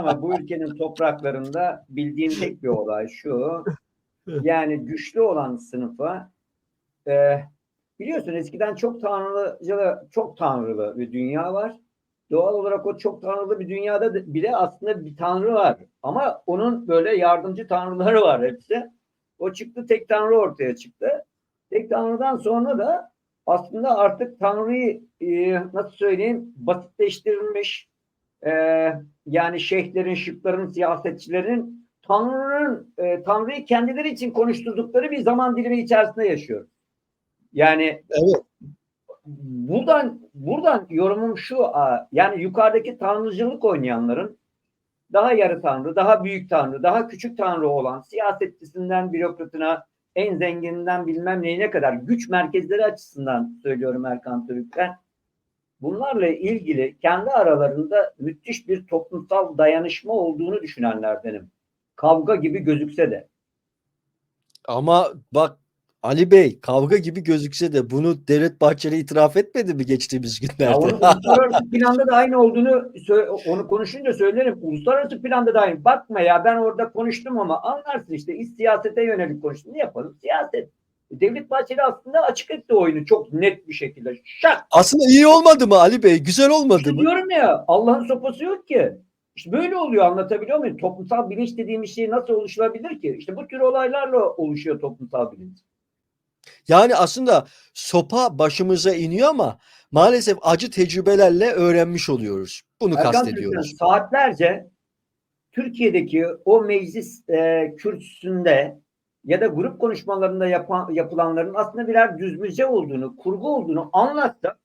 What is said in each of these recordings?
Ama bu ülkenin topraklarında bildiğim tek bir olay şu. Yani güçlü olan sınıfa e, biliyorsun eskiden çok tanrıcı çok tanrılı bir dünya var. Doğal olarak o çok tanrılı bir dünyada da- bile aslında bir tanrı var. Ama onun böyle yardımcı tanrıları var hepsi. O çıktı tek tanrı ortaya çıktı. Tek tanrıdan sonra da aslında artık tanrıyı e, nasıl söyleyeyim basitleştirilmiş e, yani şeyhlerin, şıkların, siyasetçilerin Tanrı'nın e, Tanrı'yı kendileri için konuşturdukları bir zaman dilimi içerisinde yaşıyor. Yani Evet. buradan buradan yorumum şu yani yukarıdaki tanrıcılık oynayanların daha yarı tanrı, daha büyük tanrı, daha küçük tanrı olan siyasetçisinden bürokratına en zengininden bilmem neyine kadar güç merkezleri açısından söylüyorum Erkan Türk'ten. Bunlarla ilgili kendi aralarında müthiş bir toplumsal dayanışma olduğunu düşünenlerdenim. Kavga gibi gözükse de. Ama bak Ali Bey kavga gibi gözükse de bunu Devlet Bahçeli itiraf etmedi mi geçtiğimiz Ya günlerde? onun uluslararası planda da aynı olduğunu onu konuşunca söylerim. Uluslararası planda da aynı. Bakma ya ben orada konuştum ama anlarsın işte iş siyasete yönelik konuştum. Ne yapalım? Siyaset. Devlet Bahçeli aslında açık etti oyunu çok net bir şekilde. Şak! Aslında iyi olmadı mı Ali Bey? Güzel olmadı İşte mı? diyorum ya Allah'ın sopası yok ki. İşte böyle oluyor anlatabiliyor muyum? Toplumsal bilinç dediğimiz şey nasıl oluşturabilir ki? İşte bu tür olaylarla oluşuyor toplumsal bilinç. Yani aslında sopa başımıza iniyor ama maalesef acı tecrübelerle öğrenmiş oluyoruz. Bunu Erkan kastediyoruz. Türkmen saatlerce Türkiye'deki o meclis e, kürsüsünde ya da grup konuşmalarında yapan, yapılanların aslında birer düzmüce olduğunu, kurgu olduğunu anlatsa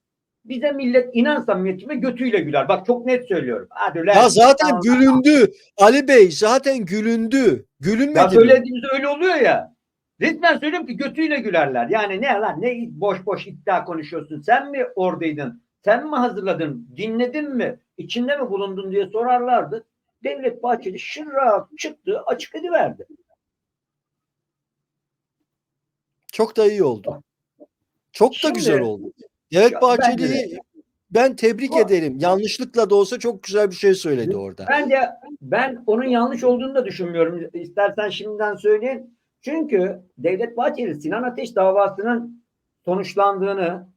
bize millet inan samimiyetime götüyle güler. Bak çok net söylüyorum. Hadi. Ya zaten Tamam. gülündü. Ali Bey zaten gülündü. Gülünmedi Ya mi? söylediğimizde öyle oluyor ya. Resmen söylüyorum ki götüyle gülerler. Yani ne lan ne boş boş iddia konuşuyorsun. Sen mi oradaydın? Sen mi hazırladın? Dinledin mi? İçinde mi bulundun diye sorarlardı. Devlet Bahçeli şırra çıktı açık ediverdi. Çok da iyi oldu. Çok da Şimdi- güzel oldu. Devlet Bahçeli'yi ben tebrik Bu- ederim. Yanlışlıkla da olsa çok güzel bir şey söyledi orada. Bence ben onun yanlış olduğunu da düşünmüyorum. İstersen şimdiden söyleyeyim. Çünkü Devlet Bahçeli Sinan Ateş davasının sonuçlandığını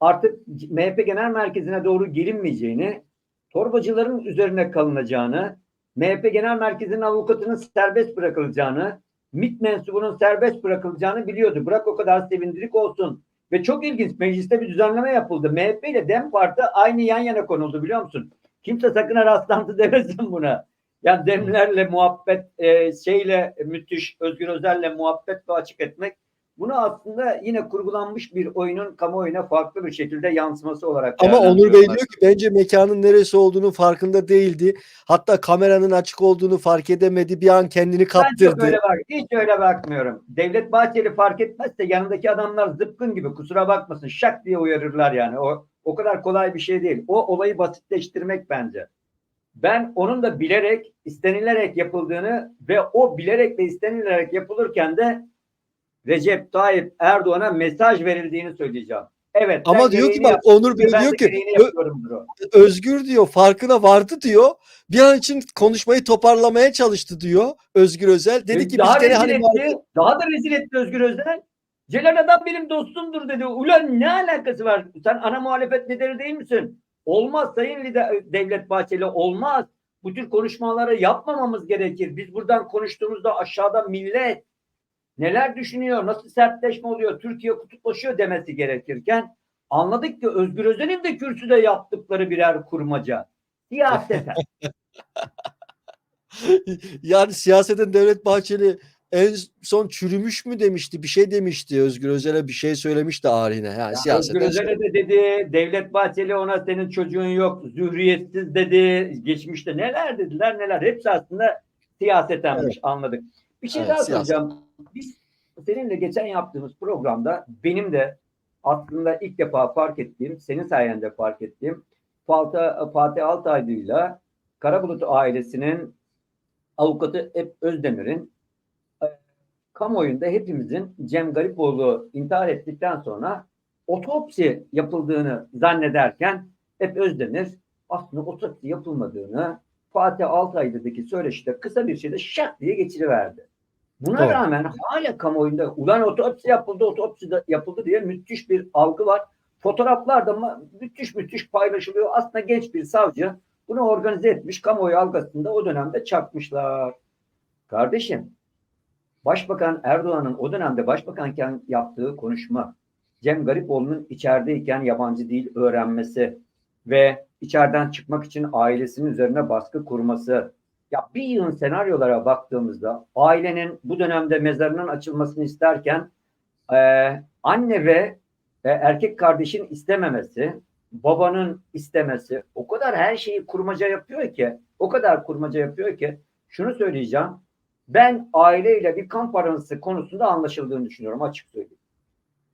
artık MHP Genel Merkezi'ne doğru gelinmeyeceğini, torbacıların üzerine kalınacağını, MHP Genel Merkezi'nin avukatının serbest bırakılacağını, MİT mensubunun serbest bırakılacağını biliyordu. Bırak o kadar sevindirik olsun. Ve çok ilginç mecliste bir düzenleme yapıldı. MHP ile DEM Parti aynı yan yana konuldu biliyor musun? Kimse sakın rastlantı demesin buna. Yani demlerle muhabbet e, şeyle müthiş Özgür Özel'le muhabbet ve açık etmek bunu aslında yine kurgulanmış bir oyunun kamuoyuna farklı bir şekilde yansıması olarak Ama Onur Bey diyor ki bence mekanın neresi olduğunu farkında değildi. Hatta kameranın açık olduğunu fark edemedi. Bir an kendini Ben kaptırdı. öyle bak, hiç öyle bakmıyorum. Devlet Bahçeli fark etmezse yanındaki adamlar zıpkın gibi kusura bakmasın şak diye uyarırlar yani. O o kadar kolay bir şey değil. O olayı basitleştirmek bence. Ben onun da bilerek, istenilerek yapıldığını ve o bilerek ve istenilerek yapılırken de Recep Tayyip Erdoğan'a mesaj verildiğini söyleyeceğim. Evet. Ama diyor ki bak yaptım Onur Bey diyor ki gereğini "Ö- yapıyorumdur o. Özgür diyor farkına vardı diyor. Bir an için konuşmayı toparlamaya çalıştı diyor Özgür Özel. Dedi ki daha rezil hani etti. Daha da rezil etti Özgür Özel. Celal adam benim dostumdur dedi. Ulan ne alakası var? Sen ana muhalefet lideri değil misin? Olmaz sayın lider, Devlet Bahçeli olmaz. Bu tür konuşmaları yapmamamız gerekir. Biz buradan konuştuğumuzda aşağıda millet neler düşünüyor, nasıl sertleşme oluyor, Türkiye kutuplaşıyor demesi gerekirken anladık ki Özgür Özel'in de kürsüde yaptıkları birer kurmaca. Siyaseten. yani siyaseten Devlet Bahçeli en son çürümüş mü demişti bir şey demişti Özgür Özel'e bir şey söylemişti arine. Yani Ya siyaseten Özgür Özel'e de dedi, Devlet Bahçeli ona senin çocuğun yok, zürriyetsiz dedi, geçmişte neler dediler neler. Hepsi aslında siyasetenmiş anladık. Bir şey Evet, daha soracağım. Biz seninle geçen yaptığımız programda benim de aslında ilk defa fark ettiğim, senin sayende fark ettiğim Fatih, Fatih Altaylı'yla Karabulut ailesinin avukatı Ep Özdemir'in e, kamuoyunda hepimizin Cem Garipoğlu intihar ettikten sonra otopsi yapıldığını zannederken hep Özdemir aslında otopsi yapılmadığını Fatih Altaylı'daki söyleşide kısa bir şeyde şak diye geçiriverdi. Buna Doğru. rağmen hala kamuoyunda ulan otopsi yapıldı, otopsi de yapıldı diye müthiş bir algı var. Fotoğraflar da müthiş müthiş paylaşılıyor. Aslında genç bir savcı bunu organize etmiş. Kamuoyu algısında o dönemde çakmışlar. Kardeşim, Başbakan Erdoğan'ın o dönemde başbakanken yaptığı konuşma, Cem Garipoğlu'nun içerideyken yabancı dil öğrenmesi ve içeriden çıkmak için ailesinin üzerine baskı kurması. Ya bir yığın senaryolara baktığımızda ailenin bu dönemde mezarının açılmasını isterken eee, anne ve e, erkek kardeşin istememesi, babanın istemesi o kadar her şeyi kurmaca yapıyor ki, o kadar kurmaca yapıyor ki şunu söyleyeceğim. Ben aileyle bir kamp aransı konusunda anlaşıldığını düşünüyorum açık söyleyeyim.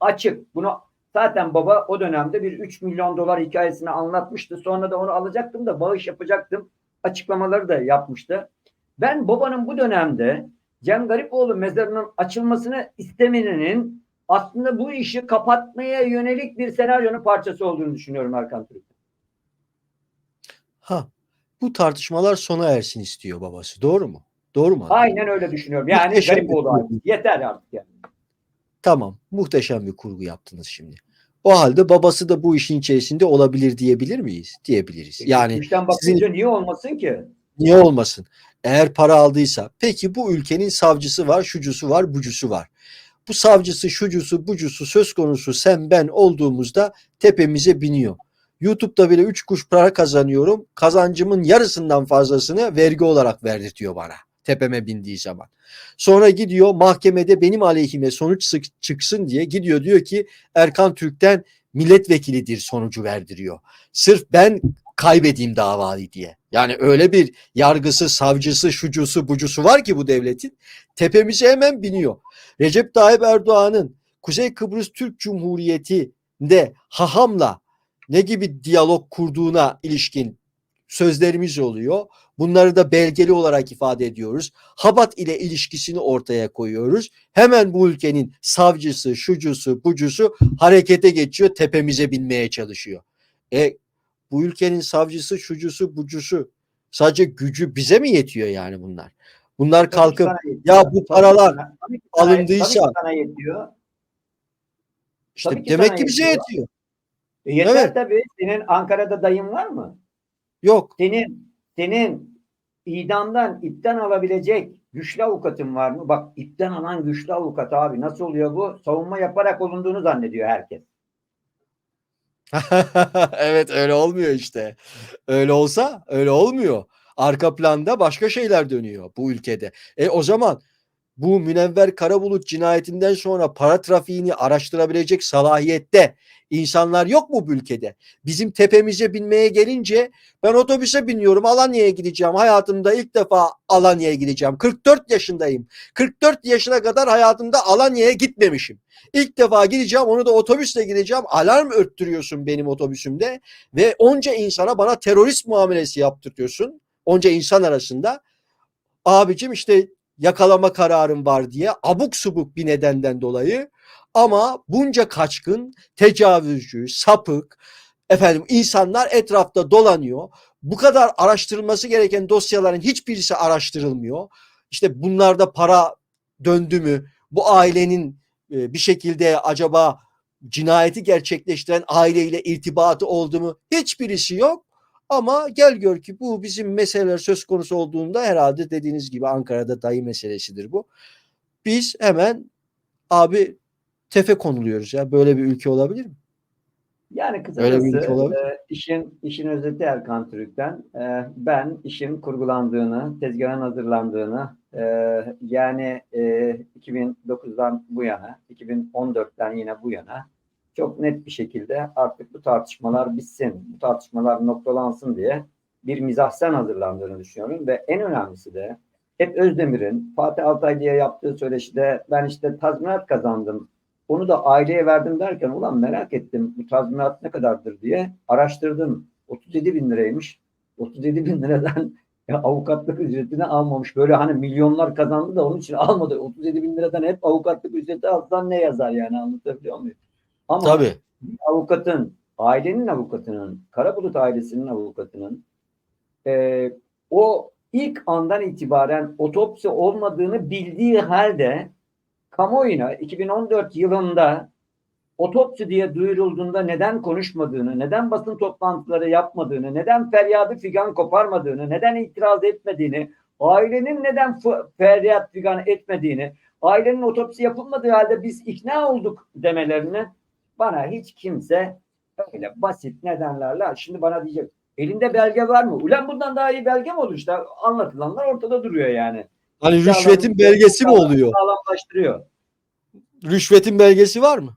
Açık. Bunu zaten baba o dönemde bir 3 milyon dolar hikayesini anlatmıştı. Sonra da onu alacaktım da bağış yapacaktım. Açıklamaları da yapmıştı. Ben babanın bu dönemde Cem Garipoğlu mezarının açılmasını istemenin aslında bu işi kapatmaya yönelik bir senaryonun parçası olduğunu düşünüyorum Erkan Türk. Ha, bu tartışmalar sona ersin istiyor babası. Doğru mu? Doğru mu? Aynen öyle düşünüyorum. Yani Muhteşem Garipoğlu ailesi. Yeter artık yani. Tamam. Muhteşem bir kurgu yaptınız şimdi. O halde babası da bu işin içerisinde olabilir diyebilir miyiz? Diyebiliriz. Yani Geçmişten bakınca niye olmasın ki? niye olmasın? Eğer para aldıysa. Peki bu ülkenin savcısı var, şucusu var, bucusu var. Bu savcısı, şucusu, bucusu söz konusu sen ben olduğumuzda tepemize biniyor. YouTube'da bile 3 kuş para kazanıyorum. Kazancımın yarısından fazlasını vergi olarak verdirtiyor bana. Tepeme bindiği zaman. Sonra gidiyor mahkemede benim aleyhime sonuç çıksın diye gidiyor diyor ki Erkan Türk'ten milletvekilidir sonucu verdiriyor. Sırf ben kaybedeyim davayı diye. Yani öyle bir yargısı, savcısı, şucusu, bucusu var ki bu devletin tepemize hemen biniyor. Recep Tayyip Erdoğan'ın Kuzey Kıbrıs Türk Cumhuriyeti'nde hahamla ne gibi diyalog kurduğuna ilişkin sözlerimiz oluyor. Bunları da belgeli olarak ifade ediyoruz. Habat ile ilişkisini ortaya koyuyoruz. Hemen bu ülkenin savcısı, şucusu, bucusu harekete geçiyor, tepemize binmeye çalışıyor. E bu ülkenin savcısı, şucusu, bucusu sadece gücü bize mi yetiyor yani bunlar? Bunlar kalkıp Tabii ya bu Tabii paralar tabii sana- alındıysa- tabii yetiyor. işte Tabii ki demek ki bize yetiyor. yetiyor. E yeter Evet. tabii. Senin Ankara'da dayın var mı? Yok. Senin senin idamdan ipten alabilecek güçlü avukatın var mı? Bak ipten alan güçlü avukat abi nasıl oluyor bu? Savunma yaparak olunduğunu zannediyor herkes. evet öyle olmuyor işte. Öyle olsa öyle olmuyor. Arka planda başka şeyler dönüyor bu ülkede. E o zaman bu Münevver Karabulut cinayetinden sonra para trafiğini araştırabilecek salahiyette insanlar yok mu bu ülkede? Bizim tepemize binmeye gelince ben otobüse biniyorum Alanya'ya gideceğim. Hayatımda ilk defa Alanya'ya gideceğim. 44 yaşındayım. 44 yaşına kadar hayatımda Alanya'ya gitmemişim. İlk defa gideceğim onu da otobüsle gideceğim. Alarm öttürüyorsun benim otobüsümde ve onca insana bana terörist muamelesi yaptırıyorsun. Onca insan arasında. Abicim işte yakalama kararım var diye abuk subuk bir nedenden dolayı ama bunca kaçkın, tecavüzcü, sapık efendim insanlar etrafta dolanıyor. Bu kadar araştırılması gereken dosyaların hiçbirisi araştırılmıyor. İşte bunlarda para döndü mü? Bu ailenin e, bir şekilde acaba cinayeti gerçekleştiren aileyle irtibatı oldu mu? Hiçbirisi yok. Ama gel gör ki bu bizim meseleler söz konusu olduğunda herhalde dediğiniz gibi Ankara'da dayı meselesidir bu. Biz hemen abi tefe konuluyoruz ya. Böyle bir ülke olabilir mi? Yani kısacası e, işin işin özeti Erkan Türk'ten e, ben işin kurgulandığını, tezgahın hazırlandığını e, yani e, 2009'dan bu yana, 2014'ten yine bu yana çok net bir şekilde artık bu tartışmalar bitsin, bu tartışmalar noktalansın diye bir mizahsen hazırlandığını düşünüyorum ve en önemlisi de hep Özdemir'in Fatih Altaylı'ya yaptığı söyleşide ben işte tazminat kazandım onu da aileye verdim derken ulan merak ettim bu tazminat ne kadardır diye araştırdım. 37 bin liraymış. 37 bin liradan ya avukatlık ücretini almamış. Böyle hani milyonlar kazandı da onun için almadı. 37 bin liradan hep avukatlık ücreti alsan ne yazar yani anlatabiliyor muyum? Ama Tabii. bir avukatın, ailenin avukatının, Karabulut ailesinin avukatının e, o ilk andan itibaren otopsi olmadığını bildiği halde kamuoyuna 2014 yılında otopsi diye duyurulduğunda neden konuşmadığını, neden basın toplantıları yapmadığını, neden feryadı figan koparmadığını, neden itiraz etmediğini, ailenin neden feryat figan etmediğini, ailenin otopsi yapılmadığı halde biz ikna olduk demelerini bana hiç kimse öyle basit nedenlerle şimdi bana diyecek elinde belge var mı? Ulan bundan daha iyi belge mi olur işte anlatılanlar ortada duruyor yani. Hani rüşvetin belgesi mi oluyor? Sağlamlaştırıyor. Rüşvetin belgesi var mı?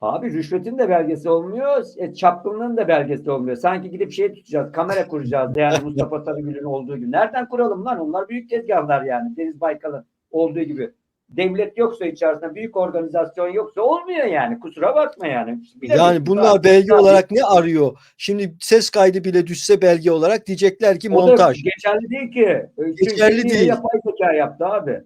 Abi rüşvetin de belgesi olmuyor, e, çapkınlığın da belgesi olmuyor. Sanki gidip şey tutacağız, kamera kuracağız yani Mustafa Sarıgül'ün olduğu gibi. Nereden kuralım lan? Onlar büyük tezgahlar yani. Deniz Baykal'ın olduğu gibi. Devlet yoksa içerisinde büyük organizasyon yoksa olmuyor yani. Kusura bakma yani. Bilemedik. Yani bunlar belge olarak ne arıyor? Şimdi ses kaydı bile düşse belge olarak diyecekler ki O montaj. geçerli değil ki. Geçerli değil. Yapay zeka yaptı abi.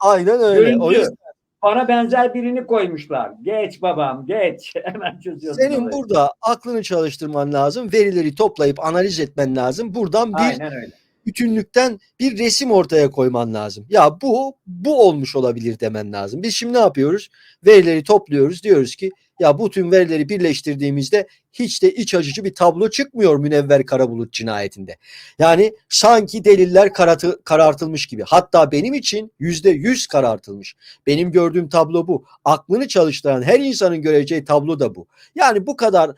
Aynen öyle. O Görüntü. yüzden Bana benzer birini koymuşlar. Geç babam geç. Hemen çözüyorsun. senin olayı. burada aklını çalıştırman lazım. Verileri toplayıp analiz etmen lazım. Buradan bir Aynen öyle. Bütünlükten bir resim ortaya koyman lazım. Ya bu bu olmuş olabilir demen lazım. Biz şimdi ne yapıyoruz? Verileri topluyoruz. Diyoruz ki ya bu tüm verileri birleştirdiğimizde hiç de iç acıcı bir tablo çıkmıyor Münevver Karabulut cinayetinde. Yani sanki deliller karatı, karartılmış gibi. Hatta benim için yüzde yüz karartılmış. Benim gördüğüm tablo bu. Aklını çalıştıran her insanın göreceği tablo da bu. Yani bu kadar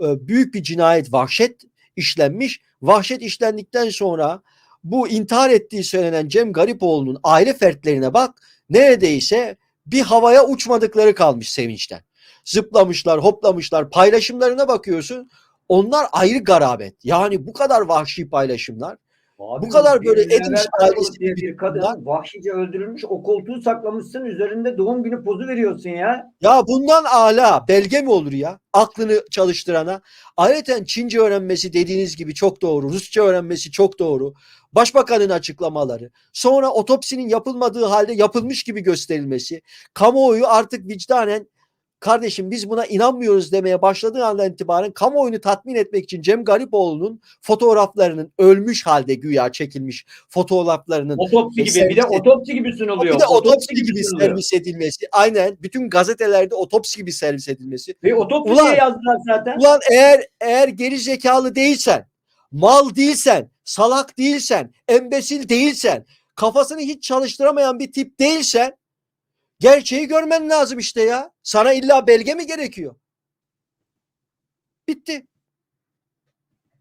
e, büyük bir cinayet, vahşet işlenmiş. Vahşet işlendikten sonra bu intihar ettiği söylenen Cem Garipoğlu'nun aile fertlerine bak neredeyse bir havaya uçmadıkları kalmış sevinçten. Zıplamışlar, hoplamışlar. Paylaşımlarına bakıyorsun. Onlar ayrı garabet. Yani bu kadar vahşi paylaşımlar. Abi Bu kadar bir böyle Karabulut ailesi gibi bir kadın bunlar. vahşice öldürülmüş. O koltuğu saklamışsın. Üzerinde doğum günü pozu veriyorsun ya. Ya bundan ala belge mi olur ya? Aklını çalıştırana. Ayrıca Çince öğrenmesi dediğiniz gibi çok doğru. Rusça öğrenmesi çok doğru. Başbakanın açıklamaları. Sonra otopsinin yapılmadığı halde yapılmış gibi gösterilmesi. Kamuoyu artık vicdanen kardeşim biz buna inanmıyoruz demeye başladığı andan itibaren kamuoyunu tatmin etmek için Cem Garipoğlu'nun fotoğraflarının ölmüş halde güya çekilmiş fotoğraflarının Otopsi gibi. Bir de otopsi gibi sunuluyor. bir de otopsi gibi sunuluyor. servis edilmesi. Aynen bütün gazetelerde otopsi gibi servis edilmesi. Ve otopsi Ulan- diye yazdılar zaten. Ulan eğer eğer geri zekalı değilsen, mal değilsen, salak değilsen, embesil değilsen, kafasını hiç çalıştıramayan bir tip değilsen gerçeği görmen lazım işte ya. Sana illa belge mi gerekiyor? Bitti.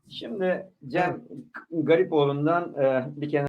Şimdi Cem Garipoğlu'ndan e, bir kenara